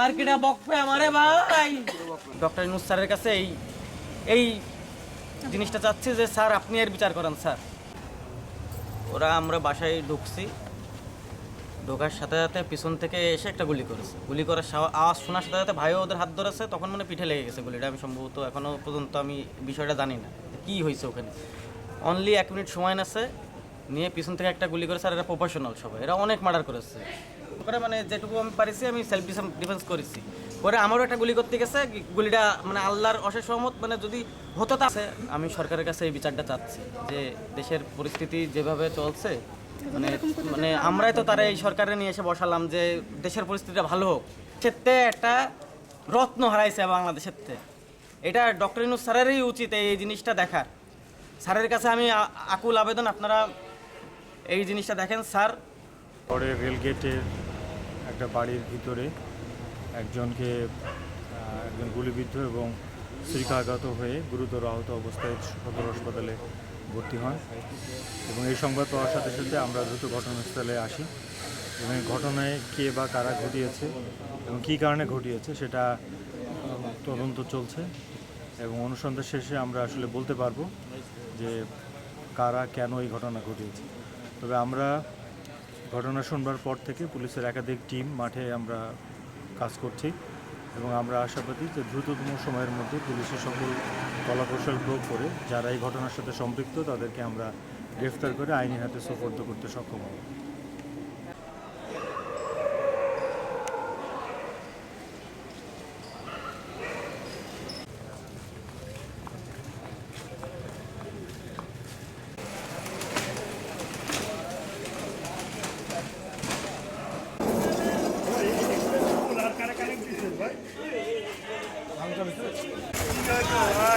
আর কিটা বকবে আমারে ভাই? ডক্টর ইনুস স্যারের কাছে এই এই জিনিসটা চাচ্ছি যে, স্যার, আপনি এর বিচার করেন, স্যার। ওরা আমরা বাসায় ঢুকছি। ঢোকার সাথে সাথে পিছন থেকে এসে একটা গুলি করেছে। গুলি করার আওয়াজ শোনার সাথে সাথে ভাইও ওদের হাত ধরেছে, তখন মানে পিঠে লেগে গেছে গুলিটা। আমি সম্ভবত এখনও পর্যন্ত আমি বিষয়টা জানি না। কি হয়েছে ওখানে? অনলি এক মিনিট সময় আছে। নিয়ে পিছন থেকে একটা গুলি করে স্যার এরা প্রফেশনাল সবাই। এরা অনেক মার্ডার করেছে। করে মানে যেটুকু আমি পারিছি, আমি সেলফ ডিফেন্স করেছি। পরে আমারও একটা গুলি করতে গেছে, গুলিটা মানে আল্লাহর অশেষ সহমত মানে যদি হতো তা আমি সরকারের কাছে এই বিচারটা চাচ্ছি যে দেশের পরিস্থিতি যেভাবে চলছে মানে মানে আমরাই তো তারা এই সরকারে নিয়ে এসে বসালাম যে দেশের পরিস্থিতিটা ভালো হোক। ক্ষেত্রে একটা রত্ন হারাইছে বাংলাদেশের এটা ডক্টর ইনুস স্যারেরই উচিত এই জিনিসটা দেখার। স্যারের কাছে আমি আকুল আবেদন, আপনারা এই জিনিসটা দেখেন, স্যার। পরে রেলগেটের একটা বাড়ির ভিতরে একজনকে একজন গুলিবিদ্ধ এবং শ্রীকাঘাত হয়ে গুরুতর আহত অবস্থায় সদর হাসপাতালে ভর্তি হন এবং এই সংবাদ পাওয়ার সাথে সাথে আমরা দ্রুত ঘটনাস্থলে আসি। এবং এই ঘটনায় কে বা কারা ঘটিয়েছে এবং কী কারণে ঘটিয়েছে সেটা তদন্ত চলছে এবং অনুসন্ধান শেষে আমরা আসলে বলতে পারব যে কারা কেন এই ঘটনা ঘটিয়েছে। তবে আমরা ঘটনা শুনবার পর থেকে পুলিশের একাধিক টিম মাঠে আমরা কাজ করছি এবং আমরা আশাবাদী যে দ্রুততম সময়ের মধ্যে পুলিশের সকল কলাকৌশল প্রয়োগ করে যারা এই ঘটনার সাথে সম্পৃক্ত তাদেরকে আমরা গ্রেফতার করে আইনি হাতে সোপর্দ করতে সক্ষম হব। ভাই